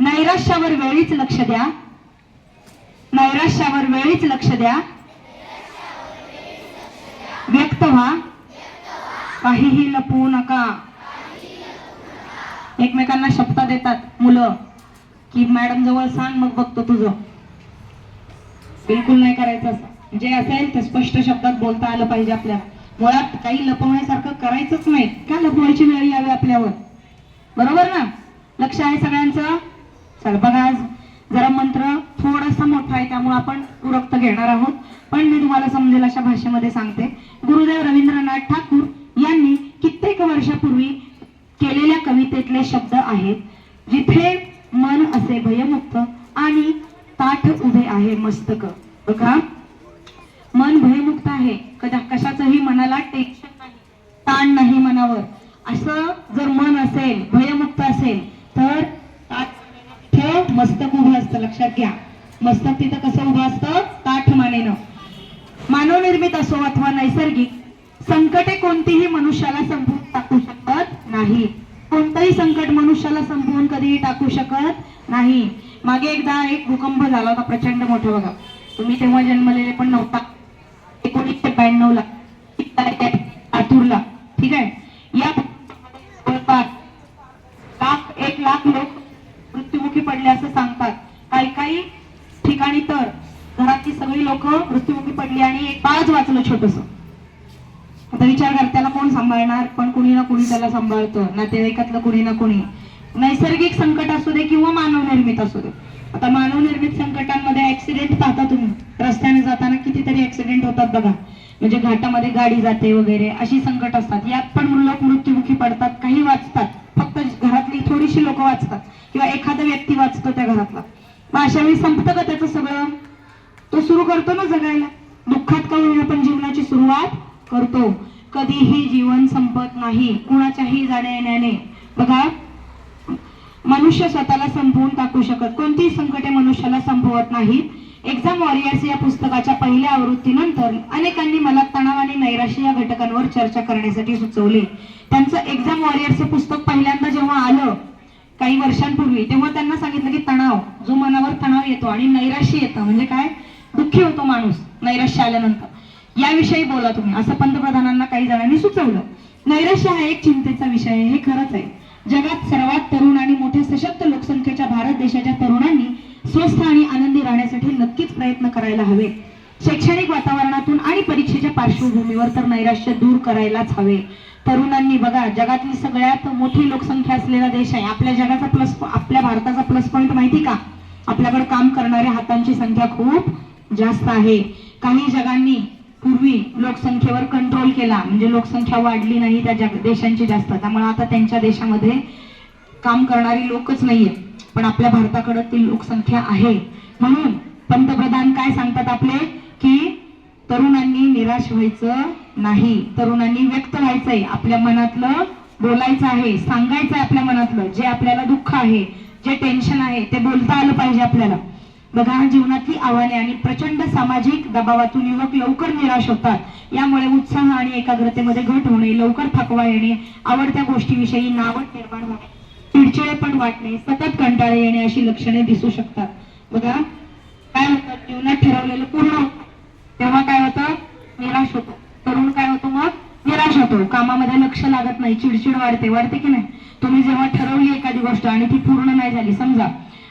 नैराश्यावर वेळीच लक्ष द्या. नैराश्यावर वेळीच लक्ष द्या. व्यक्त व्हा. काहीही लपवू नका. एकमेकांना शब्द देतात मुलं. की मॅडम जवळ सांग मग बघतो तुझं. बिलकुल नाही करायचं असं. जे असेल ते स्पष्ट शब्दात बोलता आलं पाहिजे आपल्याला. मुळात काही लपवण्यासारखं करायचंच नाही. का लपवायची वेळ यावी आपल्यावर? बरोबर ना? लक्ष आहे सगळ्यांचं? चल बघा आज जरा मंत्र थोडासा मोठा आहे त्यामुळे आपण उरक्त घेणार आहोत. पण मी तुम्हाला समजेल अशा भाषेमध्ये सांगते. गुरुदेव रवींद्रनाथ ठाकूर यांनी कित्येक वर्षापूर्वी केलेल्या कवितेतले शब्द आहेत जिथे मन असे भयमुक्त आणि ताठ उभे आहे मस्तक. बघा. मन भयमुक्त आहे. कदा कशाचंही मनाला टेन्शन नाही. ताण नाही मनावर. असं जर मन असेल भयमुक्त असेल तर मस्तक उभं असतं लक्षात घ्या. मस्तक तिथं कसं उभं असतं? ताठ मानेनं मानवनिर्मित असो अथवा नैसर्गिक संकटे कोणतीही मनुष्याला संपवून टाकू शकत नाही. कोणतंही संकट मनुष्याला संपवून कधीही टाकू शकत नाही. मागे एकदा एक भूकंप झाला होता प्रचंड मोठा बघा. तुम्ही तेव्हा जन्मलेले पण नव्हता. एकोणीसशे ब्याण्णव ला लातूरला ठीक आहे? या लाख एक लाख लोक मृत्युमुखी पडले असं सांगतात काही काही ठिकाणी तर घरातली सगळी लोक मृत्युमुखी पडली आणि एक बाळच वाचलं छोटस. आता विचार कर त्याला कोण सांभाळणार? पण कुणी ना कुणी त्याला सांभाळतं. नातेवाईकातलं कुणी ना कुणी. नैसर्गिक संकट असू दे किंवा मानवनिर्मित असू दे. आता मानवनिर्मित संकटांमध्ये ऍक्सिडेंट पाहता तुम्ही. रस्त्याने जाताना कितीतरी ऍक्सिडेंट होतात बघा. म्हणजे घाटामध्ये गाडी जाते वगैरे अशी संकट असतात. यात पण लोक मृत्युमुखी पडतात काही वाचतात. फक्त घरातली थोडीशी लोक वाचतात. किंवा एखादा व्यक्ती वाचतो त्या घरातला. मग अशा वेळी संपतं का त्याचं सगळं? तो सुरू करतो ना जगायला. दुःखात का होईना आपण जीवनाची सुरुवात करतो? कधीही जीवन संपत नाही. कुणाच्याही जाण्या येण्याने बघा मनुष्य स्वतःला संपवून टाकू शकत. कोणतीही संकटे मनुष्याला संपवत नाहीत. एक्झाम वॉरियर्स या पुस्तकाच्या पहिल्या आवृत्तीनंतर अनेकांनी मला तणाव आणि नैराश्य या घटकांवर चर्चा करण्यासाठी सुचवले. त्यांचं एक्झाम वॉरियर्स हे पुस्तक पहिल्यांदा जेव्हा आलं काही वर्षांपूर्वी तेव्हा त्यांना सांगितलं की तणाव जो मनावर तणाव येतो आणि नैराश्य येतं. म्हणजे काय? दुःखी होतो माणूस नैराश्य आल्यानंतर. याविषयी बोला तुम्ही. असं पंतप्रधानांना काही जणांनी सुचवलं. नैराश्य हा एक चिंतेचा विषय आहे हे खरंच आहे. जगात सर्वात तरुण आणि मोठ्या सशक्त लोकसंख्येच्या भारत देशाच्या तरुणांनी स्वस्थ आणि आनंदी राहण्यासाठी नक्कीच प्रयत्न करायला हवे. शैक्षणिक वातावरणातून आणि परीक्षेच्या पार्श्वभूमीवर तर नैराश्य दूर करायलाच हवे. तरुणांनी बघा जगातली सगळ्यात मोठी लोकसंख्या असलेला देश आहे. आपल्या जगाचा प्लस आपल्या भारताचा प्लस पॉईंट माहिती का? आपल्याकडे काम करणाऱ्या हातांची संख्या खूप जास्त आहे. काही जगांनी पूर्वी लोकसंख्येवर कंट्रोल केला. म्हणजे लोकसंख्या वाढली नाही त्या जग देशांची जास्त. त्यामुळे आता त्यांच्या देशामध्ये काम करणारी लोकच नाहीये. पण आपल्या भारताकडे ती लोकसंख्या आहे. म्हणून पंतप्रधान काय सांगतात आपले? की तरुणांनी निराश व्हायचं नाही. तरुणांनी व्यक्त व्हायचंय. आपल्या मनातलं बोलायचं आहे. सांगायचं आहे आपल्या मनातलं. जे आपल्याला दुःख आहे जे टेन्शन आहे ते बोलता आलं पाहिजे आपल्याला. बघा जीवनातली आव्हाने आणि प्रचंड सामाजिक दबावातून युवक लवकर निराश होतात. यामुळे उत्साह आणि एकाग्रतेमध्ये घट होणे लवकर थकवा येणे आवडत्या गोष्टीविषयी नावट निर्माण होणे चिडचिडेपण वाटणे सतत कंटाळे येणे अशी लक्षणे दिसू शकतात. बघा काय होतं? जीवनात ठरवलेलं पूर्ण तेव्हा काय होतं? निराश होतो. तरुण काय होतो मग? निराश होतो. कामामध्ये लक्ष लागत नाही. चिडचिड वाढते. वाढते की नाही? तुम्ही जेव्हा ठरवली एखादी गोष्ट आणि ती पूर्ण नाही झाली समजा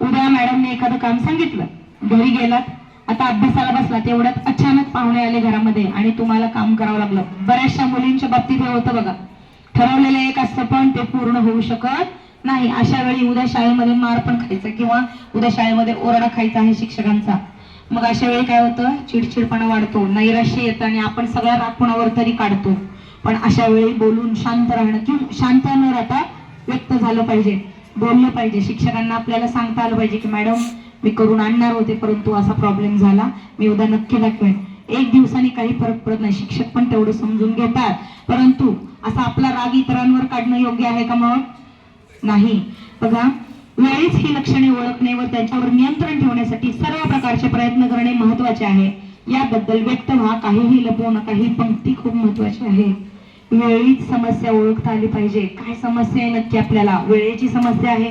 उद्या मॅडमने एखादं काम सांगितलं. घरी गेलात आता अभ्यासाला बसला तेवढ्यात अचानक पाहुणे आले घरामध्ये आणि तुम्हाला काम करावं लागलं. बऱ्याचशा मुलींच्या बाबतीत हे होतं बघा. ठरवलेलं एक असतं पण ते पूर्ण होऊ शकत नाही. अशा वेळी उद्या शाळेमध्ये मार पण खायचा किंवा उद्या शाळेमध्ये ओरडा खायचा आहे शिक्षकांचा. मग अशा वेळी काय होतं? चिडचिडपणा वाढतो नैराश्य येतं आणि आपण सगळ्या राग कोणावर तरी काढतो. पण अशा वेळी बोलून शांत राहणं किंवा शांत न राहता व्यक्त झालं पाहिजे. बोललं पाहिजे. शिक्षकांना आपल्याला सांगता आलं पाहिजे की मॅडम मी करून आणणार होते परंतु असा प्रॉब्लेम झाला. मी उद्या नक्की दाखवेन. एक दिवसाने काही फरक पडत नाही. शिक्षक पण तेवढं समजून घेतात. परंतु असा आपला राग इतरांवर काढणं योग्य आहे का मग? नाही. बघा वेळीच ही लक्षणे ओळखणे व त्यांच्यावर नियंत्रण ठेवण्यासाठी सर्व प्रकारचे प्रयत्न करणे महत्त्वाचे आहे. याबद्दल व्यक्त व्हा. काहीही लपवू नका. ही पंक्ती खूप महत्वाची आहे. वेळीच समस्या ओळखता आली पाहिजे. काय समस्या आहे नक्की आपल्याला? वेळेची समस्या आहे.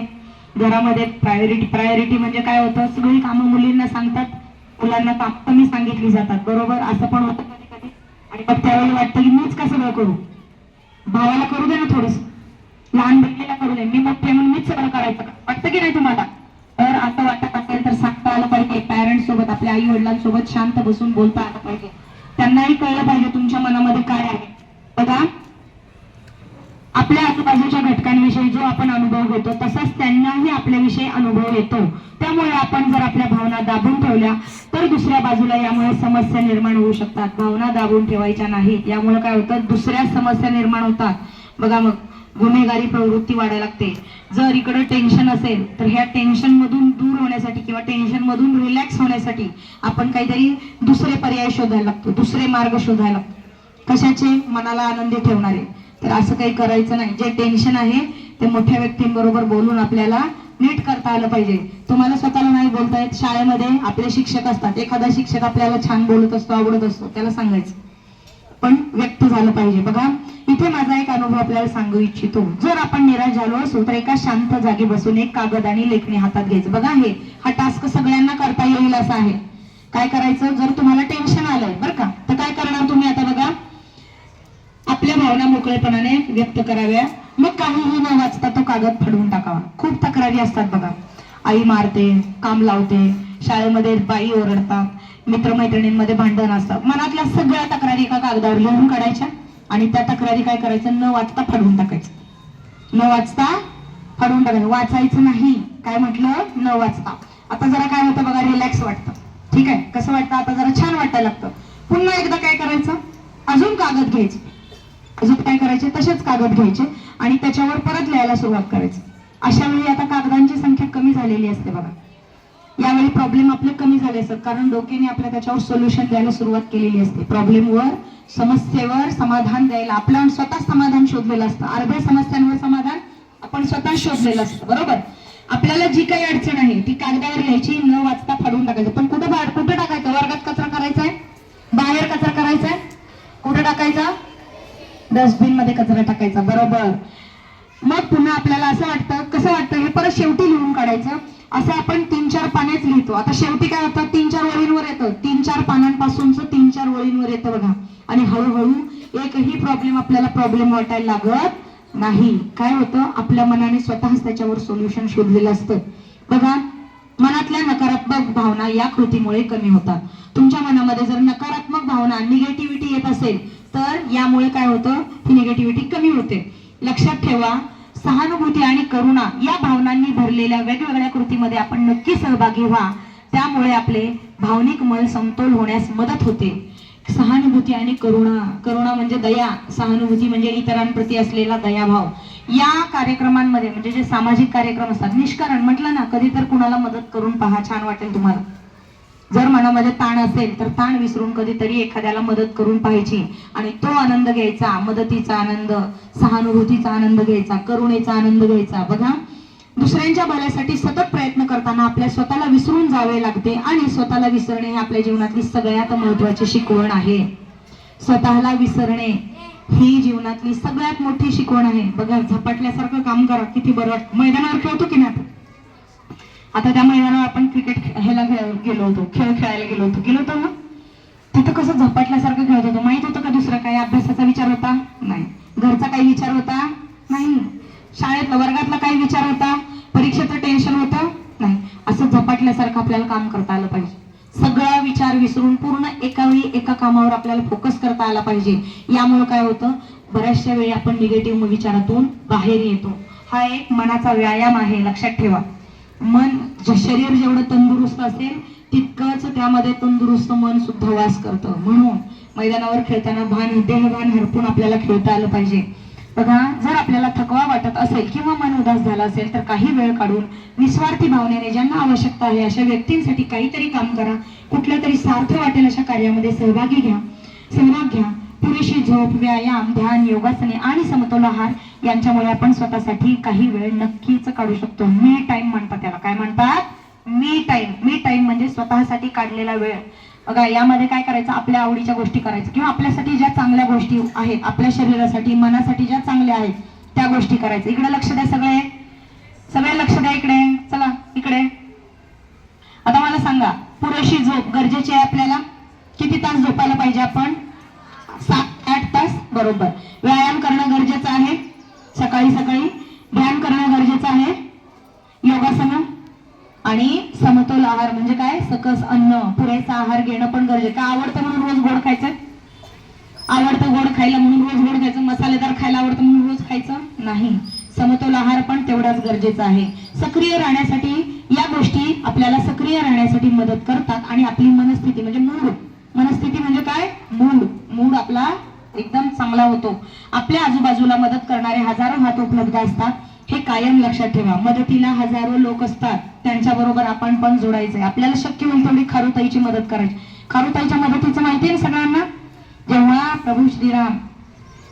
घरामध्ये प्रायोरिटी प्रायोरिटी म्हणजे काय होतं? सगळी कामं मुलींना सांगतात. मुलांना काम कमी सांगितली जातात. बरोबर? असं पण होतं कधी कधी. आणि मग त्यावेळी वाटतं की मीच का सगळं करू? भावाला करू दे ना थोडस. लहान बहिणीला करू दे. मी मोठे म्हणून मीच सगळं करायचं का? वाटतं की नाही तुम्हाला? तर असं वाटत असेल तर सांगता आलं पाहिजे. पॅरेंट्स सोबत आपल्या आई वडिलांसोबत शांत बसून बोलता आलं पाहिजे. त्यांनाही कळलं पाहिजे तुमच्या मनामध्ये काय आहे. बघा. आपल्या आजूबाजूच्या घटकांविषयी जो आपण अनुभव घेतो तसाच त्यांनाही आपल्याविषयी अनुभव येतो. त्यामुळे आपण जर आपल्या भावना दाबून ठेवल्या तर दुसऱ्या बाजूला यामुळे समस्या निर्माण होऊ शकतात. भावना दाबून ठेवायच्या नाहीत. यामुळे काय होतं? दुसऱ्या समस्या निर्माण होतात. बघा मग गुन्हेगारी प्रवृत्ती वाढायला लागते. जर इकडे टेन्शन असेल तर ह्या टेन्शन मधून दूर होण्यासाठी किंवा टेन्शन मधून रिलॅक्स होण्यासाठी आपण काहीतरी दुसरे पर्याय शोधायला लागतो. दुसरे मार्ग शोधायला लागतो. कशाचे मनाला आनंदी ठेवणारे? तर असं काही करायचं नाही. जे टेन्शन आहे ते मोठ्या व्यक्तींबरोबर बोलून आपल्याला नीट करता आलं पाहिजे. तुम्हाला स्वतःला नाही बोलता येत शाळेमध्ये आपले शिक्षक असतात. एखादा शिक्षक आपल्याला छान बोलत असतो आवडत असतो त्याला सांगायचं. पण व्यक्त झालं पाहिजे. बघा इथे माझा एक अनुभव आपल्याला सांगू इच्छितो. जर आपण निराश झालो असू तर एका शांत जागी बसून एक कागद आणि लेखणी हातात घ्यायचं. बघा हे हा टास्क सगळ्यांना करता येईल असा आहे. काय करायचं? जर तुम्हाला टेन्शन आलं मोकळेपणाने व्यक्त कराव्या. मग काहीही न वाचता तो कागद फाडून टाकावा. खूप तक्रारी असतात बघा. आई मारते काम लावते शाळेमध्ये बाई ओरडतात मित्रमैत्रिणींमध्ये भांडण असतात. मनातल्या सगळ्या तक्रारी एका कागदावर लिहून काढायच्या आणि त्या तक्रारी काय करायचं न वाचता फाडून टाकायचं न वाचता फाडून टाकायचं वाचायचं नाही. काय म्हटलं? न वाचता. आता जरा काय होतं बघा? रिलॅक्स वाटतं. ठीक आहे? कसं वाटतं? आता जरा छान वाटायला लागतं. पुन्हा एकदा काय करायचं? अजून कागद घ्यायचे. अजून काय करायचे? तसेच कागद घ्यायचे आणि त्याच्यावर परत लिहायला सुरुवात करायची. अशा वेळी आता कागदांची संख्या कमी झालेली असते बघा. यावेळी प्रॉब्लेम आपले कमी झाले असतात. कारण डोक्याने आपल्या त्याच्यावर सोल्युशन द्यायला सुरुवात केलेली असते. प्रॉब्लेमवर समस्येवर समाधान द्यायला आपलं स्वतः समाधान शोधलेलं असतं. अर्ध्या समस्यांवर समाधान आपण स्वतः शोधलेलं असतं. बरोबर? आपल्याला जी काही अडचण आहे ती कागदावर लिहायची न वाचता फाडून टाकायचं. पण कुठं बाहेर कुठं टाकायचं? वर्गात कचरा करायचा आहे बाहेर कचरा करायचा आहे कुठं टाकायचा? डस्टबिनमध्ये कचरा टाकायचा बरोबर. मग पुन्हा आपल्याला असं वाटतं कसं वाटतं हे परत शेवटी लिहून काढायचं. असं आपण तीन चार पानेच लिहितो. आता शेवटी काय होतं तीन चार ओळींवर येतं. तीन चार पानांपासूनच तीन चार ओळींवर येतं बघा. आणि हळूहळू एकही प्रॉब्लेम आपल्याला प्रॉब्लेम वाटायला लागत नाही. काय होतं आपल्या मनाने स्वतःच त्याच्यावर सोल्युशन शोधलेलं असतं. बघा मनातल्या नकारात्मक भावना या कृतीमुळे कमी होतात. तुमच्या मनामध्ये जर नकारात्मक भावना निगेटिव्हिटी येत असेल तर यामुळे काय होतं? ही निगेटिव्हिटी कमी होते. लक्षात ठेवा सहानुभूती आणि करुणा या भावनांनी भरलेल्या वेगवेगळ्या कृतीमध्ये आपण नक्की सहभागी व्हा. त्यामुळे आपले भावनिक मल समतोल होण्यास मदत होते. सहानुभूती आणि करुणा करुणा म्हणजे दया सहानुभूती म्हणजे इतरांप्रती असलेला दयाभाव. या कार्यक्रमांमध्ये म्हणजे जे सामाजिक कार्यक्रम असतात निष्कारण म्हटलं ना कधी तर कुणाला मदत करून पहा छान वाटेल तुम्हाला. जर मनामध्ये ताण असेल तर ताण विसरून कधीतरी एखाद्याला मदत करून पाहायची. आणि तो आनंद घ्यायचा मदतीचा आनंद सहानुभूतीचा आनंद घ्यायचा करुणेचा आनंद घ्यायचा. बघा दुसऱ्यांच्या भल्यासाठी सतत प्रयत्न करताना आपल्या स्वतःला विसरून जावे लागते आणि स्वतःला विसरणे हे आपल्या जीवनातली सगळ्यात महत्वाची शिकवण आहे. स्वतःला विसरणे ही जीवनातली सगळ्यात मोठी शिकवण आहे. बघा झपाटल्यासारखं काम करा किती बरं मैदानावर खेळतो की नाही आपण? आता त्या मैदानावर आपण क्रिकेट ह्याला गेलो होतो खेळ खेळायला गेलो होतो. गेलो होतो ना? तिथं कसं झपाटल्यासारखं खेळत होतो. माहीत होतं का दुसरं काही अभ्यासाचा विचार होता? नाही. घरचा काही विचार होता? नाही. शाळेत वर्गातला काही विचार होता? परीक्षेचं टेन्शन होतं? नाही. असं झपाटल्यासारखं आपल्याला काम करता आलं पाहिजे. सगळा विचार विसरून पूर्ण एका वेळी एका कामावर आपल्याला फोकस करता आला पाहिजे. यामुळे काय होतं? बऱ्याचशा वेळी आपण निगेटिव्ह विचारातून बाहेर येतो. हा एक मनाचा व्यायाम आहे लक्षात ठेवा. मन शरीर जेवढं तंदुरुस्त असेल तितकंच त्यामध्ये तंदुरुस्त मन सुद्धा वास करतं. म्हणून मैदानावर खेळताना भान देहभान हरपून आपल्याला खेळता आलं पाहिजे. बघा जर आपल्याला थकवा वाटत असेल किंवा मन उदास झाला असेल तर काही वेळ काढून निस्वार्थी भावनेने ज्यांना आवश्यकता आहे अशा व्यक्तींसाठी काहीतरी काम करा. कुठल्या तरी सार्थ वाटेल अशा कार्यामध्ये सहभागी घ्या सहभाग घ्या. पुरेशी झोप व्यायाम ध्यान योगासने आणि समतोल आहार यांच्यामुळे आपण स्वतःसाठी काही वेळ नक्कीच काढू शकतो. मी टाइम म्हणतात त्याला. काय म्हणतात? मी टाइम मी टाइम म्हणजे स्वतःसाठी काढलेला वेळ. बघा यामध्ये काय करायचं? आपल्या आवडीच्या गोष्टी करायचं. किंवा आपल्यासाठी ज्या चांगल्या गोष्टी आहेत आपल्या शरीरासाठी मनासाठी ज्या चांगल्या आहेत त्या गोष्टी करायचं. इकडे लक्ष द्या सगळे. सगळे लक्ष द्या इकडे. चला इकडे. आता मला सांगा पुरेशी झोप गरजेची आहे आपल्याला? किती तास झोपायला पाहिजे आपण? सात आठ तास बरोबर. व्यायाम करणं गरजेचं आहे. सकाळी सकाळी ध्यान करणं गरजेचं आहे. योगासनं आणि समतोल आहार म्हणजे काय? सकस अन्न पुरेसा आहार घेणं पण गरजेचं आवडतं म्हणून रोज गोड खायचं? आवडतं गोड खायला म्हणून रोज गोड खायचं? मसालेदार खायला आवडतं म्हणून रोज खायचं? नाही. समतोल आहार पण तेवढाच गरजेचा आहे. सक्रिय राहण्यासाठी या गोष्टी आपल्याला सक्रिय राहण्यासाठी मदत करतात आणि आपली मनस्थिती म्हणजे मूड. मनस्थिती म्हणजे काय? मूड. मूड आपला एकदम चांगला होतो. आपल्या आजूबाजूला मदत करणारे हजारो हात उपलब्ध असतात. हे कायम लक्षात ठेवा. मदतीला हजारो लोक असतात. त्यांच्या बरोबर आपण पण जोडायचंय. आपल्याला शक्य होईल तेवढी खारुताईची मदत करायची. खारुताईच्या मदतीचं माहिती आहे सगळ्यांना? जेव्हा प्रभू श्रीराम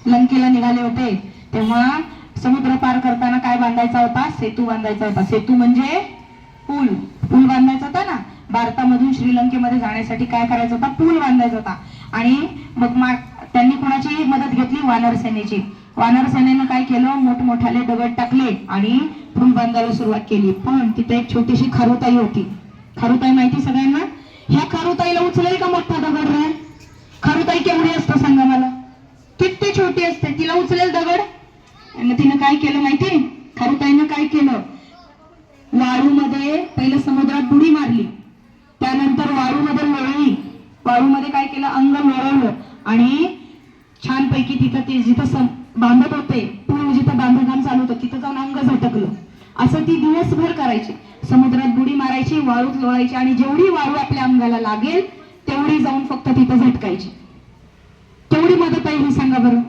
लंकेला निघाले होते तेव्हा समुद्र पार करताना काय बांधायचा होता? सेतू बांधायचा होता. सेतू म्हणजे पूल. पूल बांधायचा होता ना? भारतामधून श्रीलंकेमध्ये जाण्यासाठी काय करायचा होता? पूल बांधायचा होता. आणि मग मा- त्यांनी कोणाची मदत घेतली? वानर सेनेची. वानर सेनेनं काय केलं? मोठमोठाले दगड टाकले आणि पूल बांधायला सुरुवात केली. पण तिथे एक छोटीशी खारुताई होती. खारुताई माहिती सगळ्यांना? ह्या खारुताईला उचलेल का मोठा दगड रे? खारुताई केवढी असतं सांगा मला. किती छोटी असते? तिला उचलेल दगड? आणि तिनं काय केलं माहिती खारुताईनं काय केलं? वाळूमध्ये पहिलं समुद्रात बुडी मारली. त्यानंतर वाळूमध्ये लोळली. वाळूमध्ये काय केलं? अंग लोळवलं आणि छानपैकी तिथं ते जिथं बांधत होते पूल जिथं बांधकाम चालू होतं तिथं जाऊन अंग झटकलं. असं ती दिवसभर करायची. समुद्रात बुडी मारायची वाळूत लोळायची आणि जेवढी वाळू आपल्या अंगाला लागेल तेवढी जाऊन फक्त तिथं झटकायची. तेवढी मदत आहे ही सांगा बरं.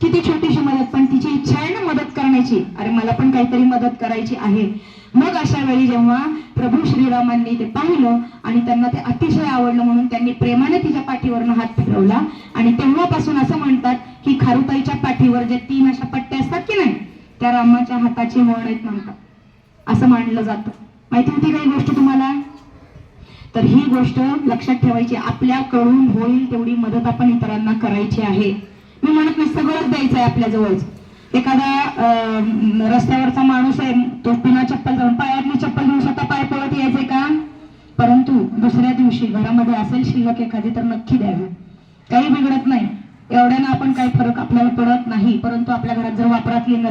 किती छोटीशी मदत पण तिची इच्छा आहे ना मदत करण्याची. अरे मला पण काहीतरी मदत करायची आहे. मग अशा वेळी जेव्हा प्रभू श्रीरामांनी ते पाहिलं आणि त्यांना ते अतिशय आवडलं म्हणून त्यांनी प्रेमाने तिच्या पाठीवरनं हात फिरवला. आणि तेव्हापासून असं म्हणतात की खारुताईच्या पाठीवर जे तीन अशा पट्ट्या असतात की नाही त्या रामाच्या हाताची वण आहेत म्हणतात. असं मानलं जातं. माहिती होती काही गोष्ट तुम्हाला? तर ही गोष्ट लक्षात ठेवायची. आपल्याकडून होईल तेवढी मदत आपण इतरांना करायची आहे. मी म्हणत नाही सगळंच द्यायचं आहे आपल्या जवळच एखादा अं, रस्त्यावरचा माणूस आहे तो बिना चप्पल जाऊन पायातली चप्पल घेऊन स्वतः पाय पळत का? परंतु दुसऱ्या दिवशी घरामध्ये असेल शिल्लक एखादी तर नक्की द्यावी. काही बिघडत नाही. एवढ्यानं आपण काही फरक आपल्याला पडत नाही. परंतु आपल्या घरात जर वापरातली नसेल